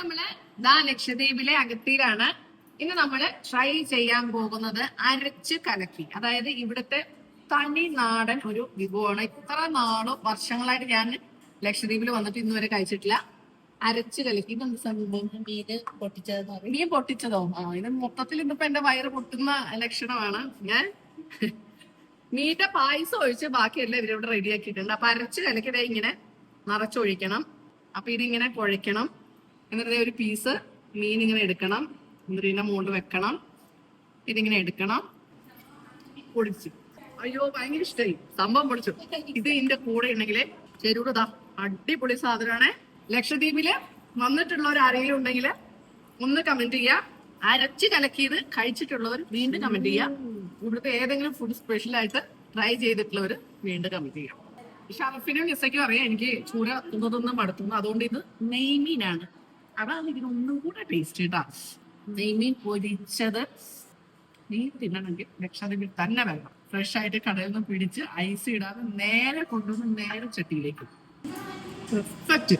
നമ്മൾ ദാ ലക്ഷദ്വീപിലെ അഗത്തിയിലാണ് ഇന്ന് നമ്മൾ ട്രൈ ചെയ്യാൻ പോകുന്നത് അരച്ച് കലക്കി. അതായത് ഇവിടുത്തെ തനി നാടൻ ഒരു വിഭവമാണ്. ഇത്ര നാളും വർഷങ്ങളായിട്ട് ഞാൻ ലക്ഷദ്വീപിൽ വന്നിട്ട് ഇന്ന് വരെ കഴിച്ചിട്ടില്ല. അരച്ച് കലക്കി. ഇതെന്ത് സംഭവം? മീൻ പൊട്ടിച്ചതെന്ന് പറയും മീൻ പൊട്ടിച്ചതോ? ആ ഇത് മൊത്തത്തിൽ ഇന്നിപ്പോ എന്റെ വയറ് പൊട്ടുന്ന ലക്ഷണമാണ്. ഞാൻ മീന്റെ പായസം ഒഴിച്ച് ബാക്കിയെല്ലാം ഇവരിവിടെ റെഡിയാക്കിയിട്ടുണ്ട്. അപ്പൊ അരച്ച് കലക്കിടെ ഇങ്ങനെ നിറച്ചൊഴിക്കണം. അപ്പൊ ഇതിങ്ങനെ കുഴയ്ക്കണം. എന്നിട്ട് ഒരു പീസ് മീൻ ഇങ്ങനെ എടുക്കണം. എന്നിട്ട് ഇതിന്റെ മുകളിൽ വെക്കണം. ഇതിങ്ങനെ എടുക്കണം. പൊടിച്ചു. അയ്യോ ഭയങ്കര ഇഷ്ടമായി സംഭവം പൊടിച്ചു. ഇത് ഇതിന്റെ കൂടെ ഉണ്ടെങ്കിൽ ചെരൂട് അടിപൊളി സാധനമാണ്. ലക്ഷദ്വീപിൽ വന്നിട്ടുള്ളവർ ആരെങ്കിലും ഉണ്ടെങ്കിൽ ഒന്ന് കമന്റ് ചെയ്യുക അരച്ച് കലക്കിയത് കഴിച്ചിട്ടുള്ളവർ വീണ്ടും കമന്റ് ചെയ്യുക ഇവിടുത്തെ ഏതെങ്കിലും ഫുഡ് സ്പെഷ്യൽ ആയിട്ട് ട്രൈ ചെയ്തിട്ടുള്ളവർ വീണ്ടും കമന്റ് ചെയ്യാം. ഷറഫിനും നിസയ്ക്കും അറിയാം എനിക്ക് ചൂര തിന്നതൊന്നും മടുത്തുന്നു അതുകൊണ്ട് ഇത് നെയ്മീനാണ്. അതാണ് ഇതിന് ഒന്നും കൂടെ ടേസ്റ്റ് കേട്ടാ നെയ്മീൻ പൊരിച്ചത് നീ തിന്നണമെങ്കിൽ ലക്ഷദ്വീപിൽ തന്നെ വേണം ഫ്രഷ് ആയിട്ട് കടയിൽ നിന്ന് പിടിച്ച് ഐസ് ഇടാതെ നേരെ കൊണ്ടുവന്ന് നേരെ ചട്ടിയിലേക്ക്. പെർഫെക്റ്റ്